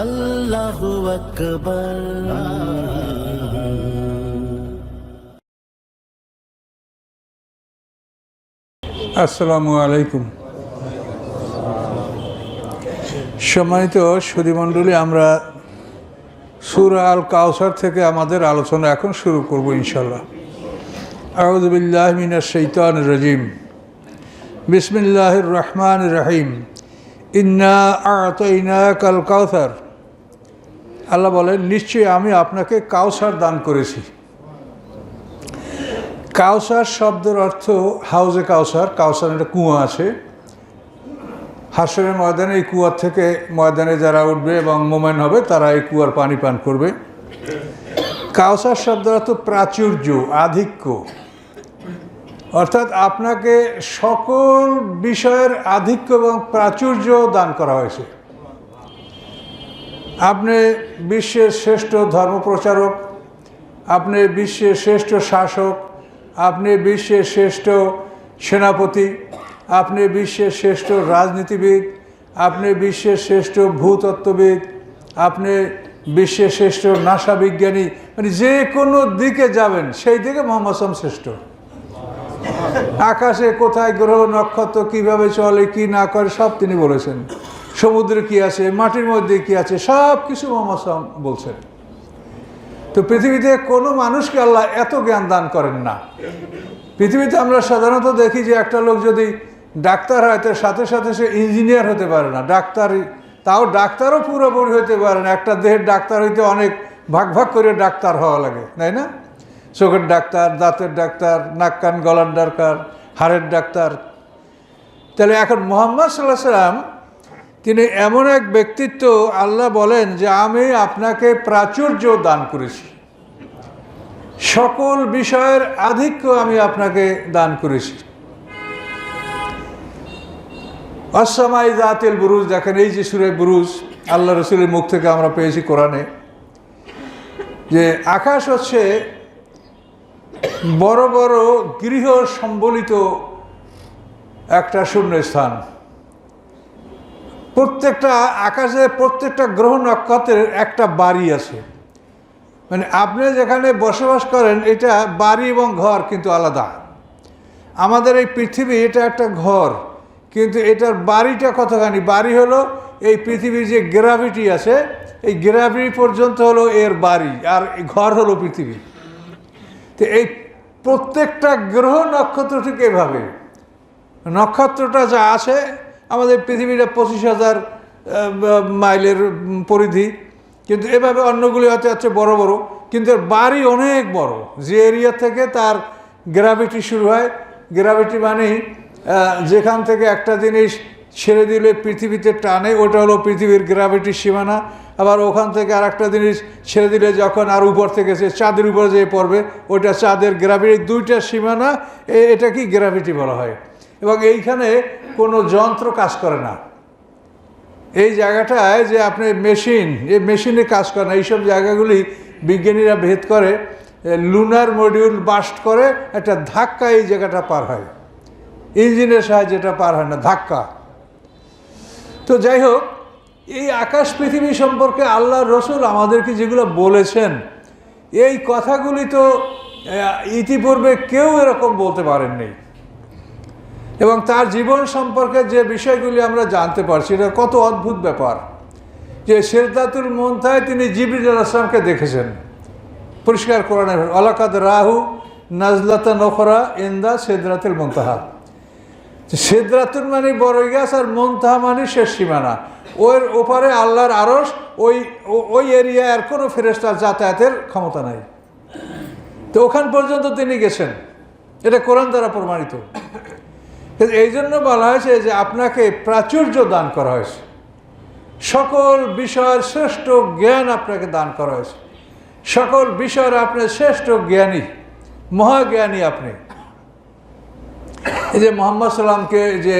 আল্লাহু আসসালামু আলাইকুম। সম্মানিত সুদীমণ্ডলী আমরা সুরা আল কাউসার থেকে আমাদের আলোচনা এখন শুরু করব ইনশাল্লাহ আউজবিল্লাহ মিনা শৈতান রাজিম। বিসমিল্লাহ রহমান রহিম। ইন্না আতইনা কাল কাউসার আল্লাহ বলেন, নিশ্চয়ই আমি আপনাকে কাউসার দান করেছি। কাউসার শব্দের অর্থ হাউজে কাউসার কাউসার একটা কুয়া আছে। হাসরের ময়দানে এই কুয়ার থেকে ময়দানে যারা উঠবে এবং মোমেন হবে, তারা এই কুয়ার পানি পান করবে। কাউসার শব্দের অর্থ প্রাচুর্য, আধিক্য। অর্থাৎ আপনাকে সকল বিষয়ের আধিক্য এবং প্রাচুর্য দান করা হয়েছে। আপনি বিশ্বের শ্রেষ্ঠ ধর্মপ্রচারক, আপনি বিশ্বের শ্রেষ্ঠ শাসক, আপনি বিশ্বের শ্রেষ্ঠ সেনাপতি, আপনি বিশ্বের শ্রেষ্ঠ রাজনীতিবিদ, আপনি বিশ্বের শ্রেষ্ঠ ভূতত্ত্ববিদ, আপনি বিশ্বের শ্রেষ্ঠ নাসা বিজ্ঞানী মানে যে কোনো দিকে যাবেন, সেই দিকে মোহাম্মদ শ্রেষ্ঠ। আকাশে কোথায় গ্রহ নক্ষত্র কীভাবে চলে, কি না করে, সব তিনি বলেছেন। সমুদ্রে কি আছে, মাটির মধ্যে কি আছে, সব কিছু মোহাম্মদ বলছেন। তো পৃথিবীতে কোনো মানুষকে আল্লাহ এত জ্ঞান দান করেন না। পৃথিবীতে আমরা সাধারণত দেখি যে একটা লোক যদি ডাক্তার হয়, তার সাথে সাথে সে ইঞ্জিনিয়ার হতে পারে না। ডাক্তার তাও ডাক্তারও পুরোপুরি হতে পারে না। একটা দেহের ডাক্তার হইতে অনেক ভাগ ভাগ করে ডাক্তার হওয়া লাগে, তাই না? চোখের ডাক্তার, দাঁতের ডাক্তার, নাক কান, গলার ডাক্তার হাড়ের ডাক্তার। তাহলে এখন মোহাম্মদ সাল্লাহ সাল্লাম, তিনি এমন এক ব্যক্তিত্ব, আল্লাহ বলেন যে আমি আপনাকে প্রাচুর্য দান করেছি। সকল বিষয়ের আধিক্য আমি আপনাকে দান করেছি। অসামাই জাতিল বুরুজ, দেখেন এই যে সুরে বুরুজ, আল্লাহ রসুলের মুখ থেকে আমরা পেয়েছি কোরআনে, যে আকাশ হচ্ছে বড় বড় গৃহ সম্বলিত একটা শূন্যস্থান। প্রত্যেকটা আকাশে প্রত্যেকটা গ্রহ নক্ষত্রের একটা বাড়ি আছে। মানে আপনি যেখানে বসবাস করেন, এটা বাড়ি এবং ঘর কিন্তু আলাদা। আমাদের এই পৃথিবী এটা একটা ঘর, কিন্তু এটার বাড়িটা কতখানি? বাড়ি হলো এই পৃথিবীর যে গ্রাভিটি আছে, এই গ্রাভিটি পর্যন্ত হলো এর বাড়ি, আর ঘর হলো পৃথিবী। তো এই প্রত্যেকটা গ্রহ নক্ষত্র ঠিক এভাবে নক্ষত্রটা যা আছে, আমাদের পৃথিবীটা পঁচিশ হাজার মাইলের পরিধি, কিন্তু এভাবে অন্যগুলি হতে হচ্ছে বড় বড়, কিন্তু বাড়ি অনেক বড়। যে এরিয়া থেকে তার গ্রাভিটি শুরু হয় গ্রাভিটি মানেই যেখান থেকে একটা জিনিস ছেড়ে দিলে পৃথিবীতে টানে, ওটা হলো পৃথিবীর গ্রাভিটির সীমানা। আবার ওখান থেকে আর একটা জিনিস, ছেড়ে দিলে যখন আর উপর থেকে সে চাঁদের উপরে যেয়ে পড়বে, ওইটা চাঁদের গ্রাভিটি দুইটা সীমানা এটা কি গ্রাভিটি বলা হয়? এবং এইখানে কোনো যন্ত্র কাজ করে না। এই জায়গাটায় যে আপনি মেশিন এই মেশিনে কাজ করে না। এইসব জায়গাগুলি বিজ্ঞানীরা ভেদ করে লুনার মডিউল বাস্ট করে, একটা ধাক্কা এই জায়গাটা পার হয়। ইঞ্জিনের সাহায্যে এটা পার হয় না, ধাক্কা। তো যাই হোক, এই আকাশ পৃথিবী সম্পর্কে আল্লাহ রসুল আমাদেরকে যেগুলো বলেছেন, এই কথাগুলি তো ইতিপূর্বে কেউ এরকম বলতে পারেননি। এবং তার জীবন সম্পর্কে যে বিষয়গুলি আমরা জানতে পারছি, এটা কত অদ্ভুত ব্যাপার যে শেরদাতুল মন্থায় তিনি জিবরিল আসলামকে দেখেছেন। পরিষ্কার কোরআনে অলাকাদ রাহু নাজলাতা নখরা ইন্দা সেদরাতুল মন্তাহা। সেদরাতুল মানে বড় গাছ আর মন্তাহা মানে শেষ সীমানা। ওর ওপারে আল্লাহর আরস ওই ওই এরিয়ায় আর কোনো ফেরেস্তার যাতায়াতের ক্ষমতা নাই। তো ওখান পর্যন্ত তিনি গেছেন। এটা কোরআন দ্বারা প্রমাণিত। এই জন্য বলা হয়েছে যে আপনাকে প্রাচুর্য দান করা হয়েছে। সকল বিষয়ের শ্রেষ্ঠ জ্ঞান আপনাকে দান করা হয়েছে। সকল বিষয়ের আপনি শ্রেষ্ঠ জ্ঞানী, মহাজ্ঞানী আপনি। এই যে মোহাম্মদ সাল্লামকে যে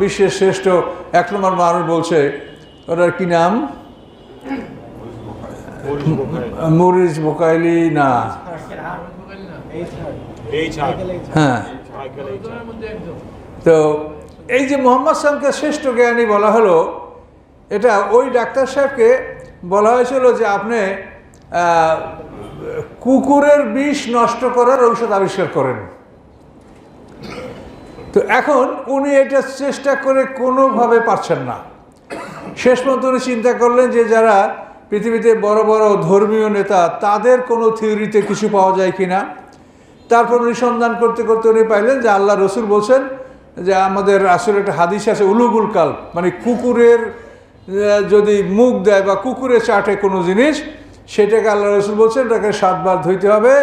বিশ্বের শ্রেষ্ঠ, এক নম্বর মানুষ বলছে, ওটার কি নাম? মরিচ বোকাইলি না। হ্যাঁ। তো এই যে মোহাম্মদ সালামকে শ্রেষ্ঠ জ্ঞানী বলা হলো, এটা ওই ডাক্তার সাহেবকে বলা হয়েছিল যে আপনি কুকুরের বিষ নষ্ট করার ঔষধ আবিষ্কার করেন। তো এখন উনি এটা চেষ্টা করে কোনোভাবে পারছেন না। শেষ পর্যন্ত উনি চিন্তা করলেন যে যারা পৃথিবীতে বড় বড় ধর্মীয় নেতা, তাদের কোনো থিওরিতে কিছু পাওয়া যায় কি না তারপর উনি সন্ধান করতে করতে উনি পাইলেন যে আল্লাহ রসুল বলছেন যে আমাদের আসলে একটা হাদিস আছে, উলুগুল কাল মানে কুকুরের যদি মুখ দেয় বা কুকুরে চাটে কোনো জিনিস, সেটাকে আল্লাহ রসুল বলছেন, এটাকে সাতবার ধুইতে হবে,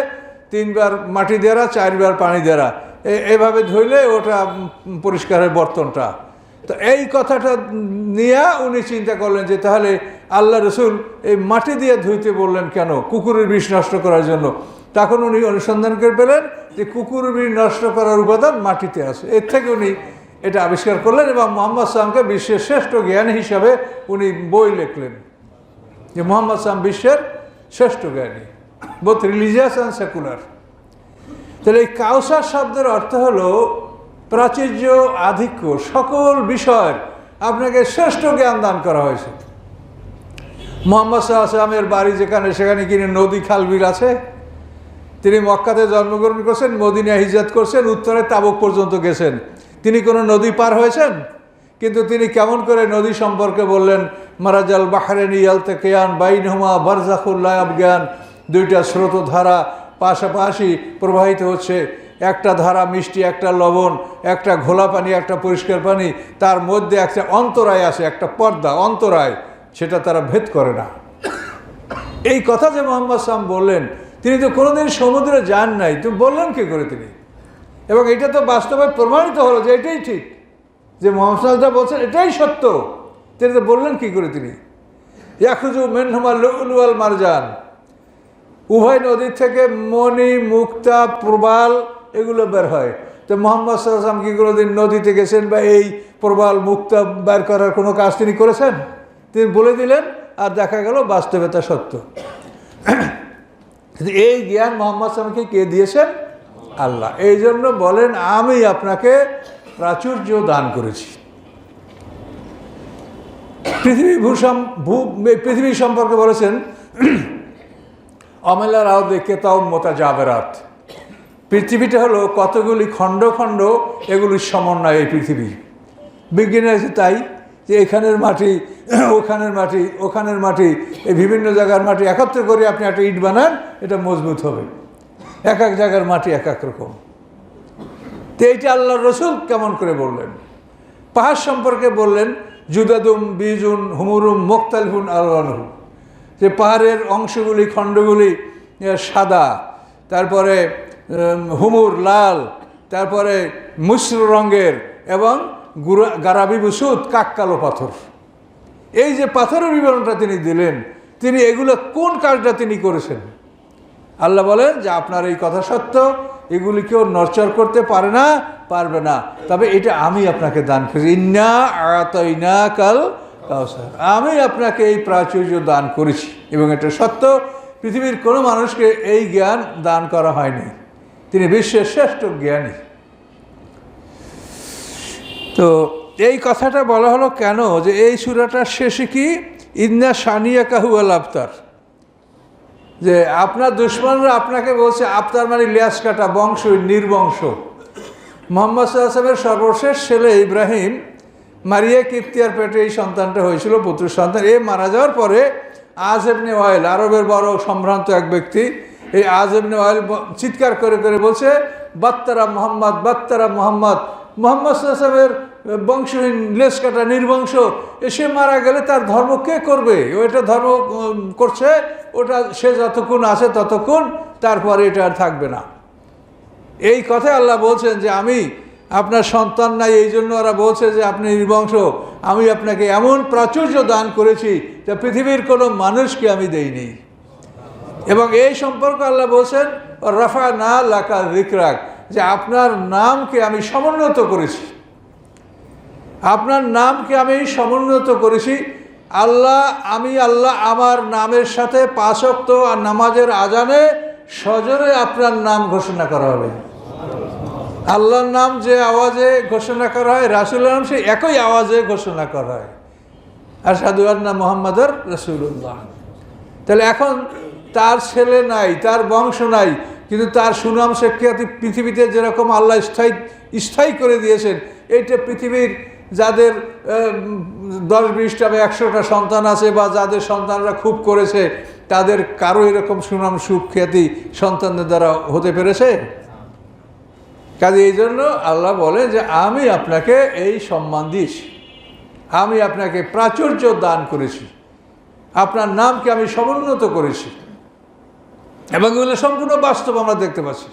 তিনবার মাটি দেওয়া চারবার পানি দেওয়া এভাবে ধুইলে ওটা পরিষ্কারের বর্তনটা। তো এই কথাটা নিয়ে উনি চিন্তা করলেন যে, তাহলে আল্লাহ রসুল এই মাটি দিয়ে ধুইতে বললেন কেন? কুকুরের বিষ নষ্ট করার জন্য। তখন উনি অনুসন্ধান করে পেলেন যে, কুকুরের বিষ নষ্ট করার উপাদান মাটিতে আছে। এর থেকে উনি এটা আবিষ্কার করলেন এবং মোহাম্মদ সালামকে বিশ্বের শ্রেষ্ঠ জ্ঞানী হিসাবে উনি বই লিখলেন। যে, মোহাম্মদ সালাম বিশ্বের শ্রেষ্ঠ জ্ঞানী বোথ রিলিজিয়াস অ্যান্ড সেকুলার তাহলে এই কাউসার শব্দের অর্থ হলো প্রাচুর্য, আধিক্য, সকল বিষয়ের আপনাকে শ্রেষ্ঠ জ্ঞান দান করা হয়েছে। মোহাম্মদ সাল্লামের বাড়ি যেখানে, সেখানে কিনে নদী খাল বিল আছে। তিনি মক্কাতে জন্মগ্রহণ করছেন মদিনা হিজাত করছেন, উত্তরে তাবুক পর্যন্ত গেছেন। তিনি কোনো নদী পার হয়েছেন? কিন্তু তিনি কেমন করে নদী সম্পর্কে বললেন, মারাজাল বাহারেন ইয়াল তেকেয়ান বাইনহুমা বারজাকুল্লাহ জ্ঞান দুইটা স্রোতধারা পাশাপাশি প্রবাহিত হচ্ছে একটা ধারা মিষ্টি, একটা লবণ, একটা ঘোলা পানি, একটা পরিষ্কার পানি, তার মধ্যে একটা অন্তরায় আছে একটা পর্দা, অন্তরায়, সেটা তারা ভেদ করে না। এই কথা যে মোহাম্মদ সাম বললেন, তিনি তো কোনোদিন সমুদ্রে যান নাই তুমি বললেন কি করে তিনি? এবং এটা তো বাস্তবে প্রমাণিত হলো যে এটাই ঠিক। যে মোহাম্মদ সাল্লাম বলছেন, এটাই সত্য। তিনি তো বললেন কি করে তিনি? ইয়াকুজু মেনহুমা মারজান। উভয় নদীর থেকে মণি, মুক্তা, প্রবাল এগুলো বের হয়। তো মোহাম্মদ সাল্লাম কি কোনোদিন নদীতে গেছেন বা এই প্রবাল, মুক্তা বের করার কোনো কাজ তিনি করেছেন? তিনি বলে দিলেন, আর দেখা গেল বাস্তবে তা সত্য। এই জ্ঞান মোহাম্মদ সালামকে কে দিয়েছেন? আল্লাহ। এই জন্য বলেন, আমি আপনাকে প্রাচুর্য দান করেছি। পৃথিবী ভূসম, ভূ, পৃথিবী সম্পর্কে বলেছেন অমেলা রাও দেখে তাও মোতা জাবেরাত পৃথিবীটা হলো কতগুলি খণ্ড খণ্ড, এগুলির সমন্বয় এই পৃথিবী। বিজ্ঞানী আছে তাই যে এখানের মাটি, ওখানের মাটি ওখানের মাটি, এই বিভিন্ন জায়গার মাটি একত্র করে আপনি একটা ইট বানান, এটা মজবুত হবে। এক এক জায়গার মাটি এক এক রকম। তো এইটা আল্লাহ রসুল কেমন করে বললেন? পাহাড় সম্পর্কে বললেন, জুদাদুম, বিজুন, হুমুরুম মোক্তালহুন আলহু যে পাহাড়ের অংশগুলি, খণ্ডগুলি সাদা, তারপরে হুমুর, লাল, তারপরে মিশ্র রঙের এবং গুরা- গারাবি বুসুদ কাককালো পাথর। এই যে পাথরের বিবরণটা তিনি দিলেন, তিনি এগুলো কোন কাজটা তিনি করেছেন? আল্লাহ বলেন যে আপনার এই কথা সত্য, এগুলি কেউ নরচর করতে পারে না, পারবে না। তবে এটা আমি আপনাকে দান করেছি। ইন্না আয়াতইনা কাল আমি আপনাকে এই প্রাচুর্য দান করেছি এবং এটা সত্য, পৃথিবীর কোনো মানুষকে এই জ্ঞান দান করা হয়নি। তিনি বিশ্বের শ্রেষ্ঠ জ্ঞানী। তো এই কথাটা বলা হলো কেন? যে এই সুরাটার শেষে কি? ইন্না সানিয়া কাহু আল আফতার যে আপনার দুশ্মনরা আপনাকে বলছে আফতার মানে লিয়াস কাটা বংশ নির্বংশ। মোহাম্মদ সাল্লামের সর্বশেষ ছেলে ইব্রাহিম মারিয়া কিপ্তিয়ার পেটে এই সন্তানটা হয়েছিল পুত্র সন্তান। এ মারা যাওয়ার পরে আজ এবনে ওয়াইল, আরবের বড় সম্ভ্রান্ত এক ব্যক্তি, এই আজ এবনে ওয়াইল চিৎকার করে করে বলছে, বাত্তারা মোহাম্মদ বাত্তারা মোহাম্মদ। মোহাম্মদ সাল্লামের বংশহীন লেস কাটা নির্বংশ এসে মারা গেলে তার ধর্ম কে করবে? ওইটা ধর্ম করছে, ওটা সে যতক্ষণ আছে ততক্ষণ তারপরে এটা আর থাকবে না। এই কথায় আল্লাহ বলছেন যে, আমি আপনার সন্তান নাই, এই জন্য ওরা বলছে যে আপনি নির্বংশ আমি আপনাকে এমন প্রাচুর্য দান করেছি যা পৃথিবীর কোনো মানুষকে আমি দেইনি। এবং এই সম্পর্ক আল্লাহ বলছেন রাফা না লাকা রিকরাক যে আপনার নামকে আমি সমুন্নত করেছি। আপনার নামকে আমি সমুন্নত করেছি। আল্লাহ, আমি আল্লাহ আমার নামের সাথে পাঁচক্ত আর নামাজের আজানে সজরে আপনার নাম ঘোষণা করা হবে। আল্লাহর নাম যে আওয়াজে ঘোষণা করা হয়, রাসুলের নাম সে একই আওয়াজে ঘোষণা করা হয়। আর সাধু আন্না মোহাম্মদর রসুল্লাহ তাহলে এখন তার ছেলে নাই, তার বংশ নাই, কিন্তু তার সুনাম খ্যাতি পৃথিবীতে যেরকম আল্লাহ স্থায়ী স্থায়ী করে দিয়েছেন, এইটা পৃথিবীর যাদের দশ বিশটা বা একশোটা সন্তান আছে বা যাদের সন্তানরা খুব করেছে, তাদের কারও এরকম সুনাম সুখ্যাতি সন্তানদের দ্বারা হতে পেরেছে? কাজে এই জন্য আল্লাহ বলে যে, আমি আপনাকে এই সম্মান দিয়েছি। আমি আপনাকে প্রাচুর্য দান করেছি। আপনার নামকে আমি সমুন্নত করেছি। এবং এগুলো সম্পূর্ণ বাস্তব আমরা দেখতে পাচ্ছি।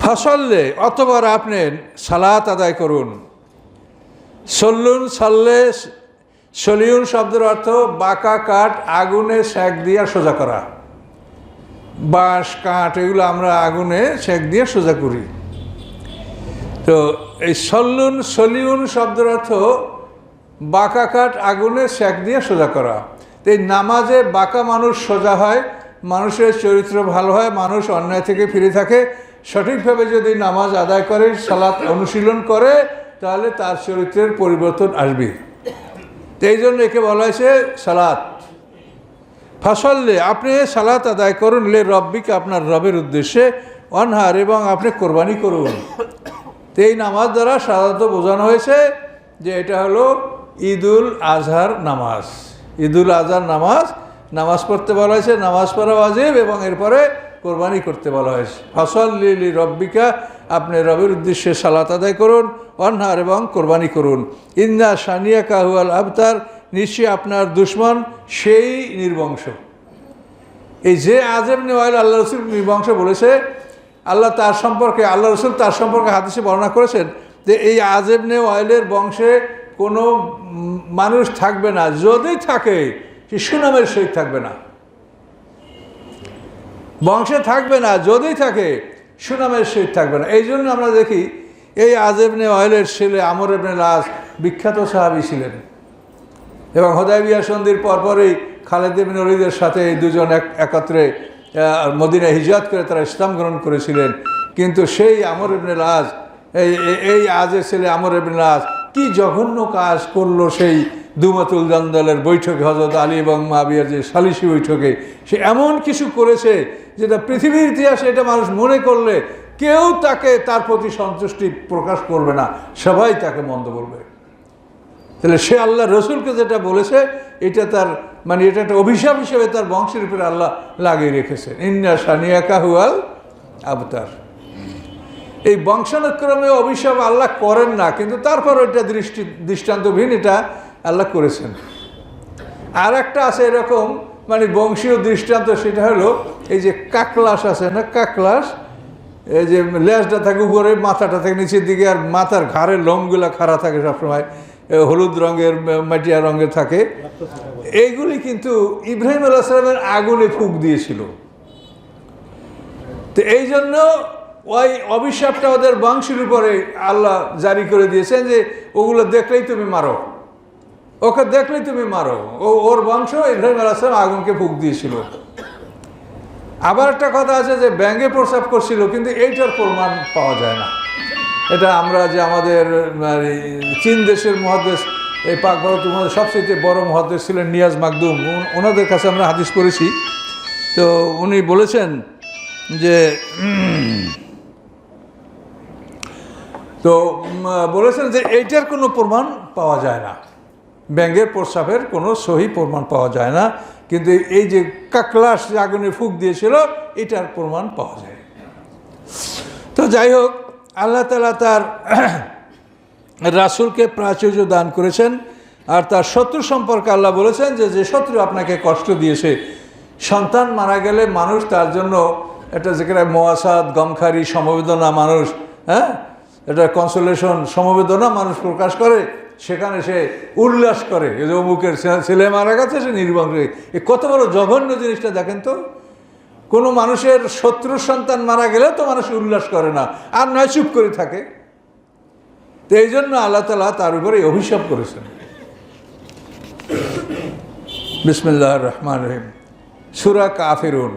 ফসল্লে, অতবার আপনি সালাত আদায় করুন। সল্লুন সাল্লে, সলিউন শব্দের অর্থ বাঁকা কাঠ আগুনে সেক দিয়া সোজা করা। বাঁশ, কাঠ, এগুলো আমরা আগুনে সেক দিয়ে সোজা করি। তো এই সল্লুন, সলিউন শব্দের অর্থ বাঁকা কাঠ আগুনে সেক দিয়ে সোজা করা। তো এই নামাজে বাঁকা মানুষ সোজা হয়, মানুষের চরিত্র ভালো হয়, মানুষ অন্যায় থেকে ফিরে থাকে। সঠিকভাবে যদি নামাজ আদায় করে, সালাত অনুশীলন করে, তাহলে তার চরিত্রের পরিবর্তন আসবে। এই জন্য একে বলা হয়েছে সালাত। ফসল্লে, আপনি সালাত আদায় করুন, লে রব্বিকে আপনার রবের উদ্দেশ্যে, অনহার এবং আপনি কোরবানি করুন। তো এই নামাজ দ্বারা সাধারণত বোঝানো হয়েছে যে এটা হলো ঈদুল আজহার নামাজ। ঈদুল আজহার নামাজ নামাজ পড়তে বলা হয়েছে, নামাজ পড়া ওয়াজিব এবং এরপরে কোরবানি করতে বলা হয়েছে। ফসল লিলি রব্বিকা, আপনি রবের উদ্দেশ্যে সালাত আদায় করুন, অনহার এবং কোরবানি করুন। ইন্না সানিয়া কাহুয়াল আবতার নিশ্চয়ই আপনার দুশ্মন সেই নির্বংশ। এই যে আজেব নেওয়াইল আল্লাহ রসুল নির্বংশ বলেছে, আল্লাহ তার সম্পর্কে আল্লাহ রসুল তার সম্পর্কে হাদিসে বর্ণনা করেছেন যে এই আজেব নে ওয়াইলের বংশে কোনো মানুষ থাকবে না। যদি থাকে, সে সুনামের সহিত থাকবে না। বংশে থাকবে না, যদি থাকে, সুনামের সহিত থাকবে না। এই জন্য আমরা দেখি, এই আজেবনে অয়েলের ছেলে আমর এবনে লাস বিখ্যাত সাহাবি ছিলেন। এবং হদাইবিয়া সন্ধির পরপরই খালেদ বিন ওলিদের সাথে এই দুজন এক একত্রে আহ, মদিনায় হিজরত করে তারা ইসলাম গ্রহণ করেছিলেন। কিন্তু সেই আমর ইবনে লাজ এই এই- আজের ছেলে আমর ইবনে লাজ কি জঘন্য কাজ করল সেই দুমাতুল দলের বৈঠকে হজরত আলী এবং মাবিয়ার যে সালিসি বৈঠকে। সে এমন কিছু করেছে যেটা পৃথিবীর ইতিহাসে এটা মানুষ মনে করলে কেউ তাকে তার প্রতি সন্তুষ্টি প্রকাশ করবে না। সবাই তাকে মন্দ বলবে। তাহলে সে আল্লাহ রসুলকে যেটা বলেছে, এটা তার মানে এটা একটা অভিশাপ হিসেবে তার বংশের উপরে আল্লাহ লাগিয়ে রেখেছেন ইন্না সানিয়া কাহুয়াল আবতার। এই বংশানুক্রমে অভিশাপ আল্লাহ করেন না, কিন্তু তারপর এটা দৃষ্টি দৃষ্টান্তবিহীন এটা আল্লাহ করেছেন। আর একটা আছে এরকম মানে বংশীয় দৃষ্টান্ত, সেটা হলো এই যে কাকলাস আছে না, কাকলাস, এই যে লেজটা থাকে উপরে, মাথাটা থাকে নিচের দিকে, আর মাথার ঘাড়ের লোমগুলো খাড়া থাকে সবসময়। হলুদ রঙের মাটিয়া রঙের থাকে। এইগুলি কিন্তু ইব্রাহিম আল্লাহ সালামের আগুনে ফুক দিয়েছিল। তো এই জন্য ওই অভিশাপটা ওদের বংশের উপরে আল্লাহ জারি করে দিয়েছেন যে, ওগুলো দেখলেই তুমি মারো। ওকে দেখলেই তুমি মারো। ও, ওর বংশ ইব্রাহিম আলাহাম আগুনকে ফুক দিয়েছিল। আবার একটা কথা আছে যে ব্যাঙ্গে প্রস্রাব করছিল, কিন্তু এইটার প্রমাণ পাওয়া যায় না। এটা আমরা যে আমাদের মানে, চীন দেশের মহাদেশ এই পাক ভারত সবচেয়ে বড় মহাদেশ ছিলেন নিয়াজ মাকদুম। ওনাদের কাছে আমরা হাদিস করেছি তো উনি বলেছেন যে তো বলেছেন যে এইটার কোনো প্রমাণ পাওয়া যায় না। ব্যাঙ্গের প্রস্রাবের কোনো সহি প্রমাণ পাওয়া যায় না। কিন্তু এই যে কাকলাস আগুনে ফুক দিয়েছিল এটার প্রমাণ পাওয়া যায়। তো যাই হোক আল্লাহ তালা তার রাসূলকে প্রাচুর্য দান করেছেন আর তার শত্রু সম্পর্কে আল্লাহ বলেছেন যে যে শত্রু আপনাকে কষ্ট দিয়েছে, সন্তান মারা গেলে মানুষ তার জন্য একটা যেখানে মোয়াসাদ, গমখারি, সমবেদনা মানুষ হ্যাঁ? এটা কনসোলেশন সমবেদনা মানুষ প্রকাশ করে, সেখানে সে উল্লাস করে। যে অমুকের ছেলে মারা গেছে, সে নির্বংশ। এ কত বড় জঘন্য জিনিসটা দেখেন তো? কোনো মানুষের শত্রু সন্তান মারা গেলে তো মানুষ উল্লাস করে না, আর নয়, চুপ করে থাকে। তো এই জন্য আল্লাহ তালা তার উপরে অভিশাপ করেছেন। বিসমুল্লাহ রহমান রহিম। সুরা কাফিরুন।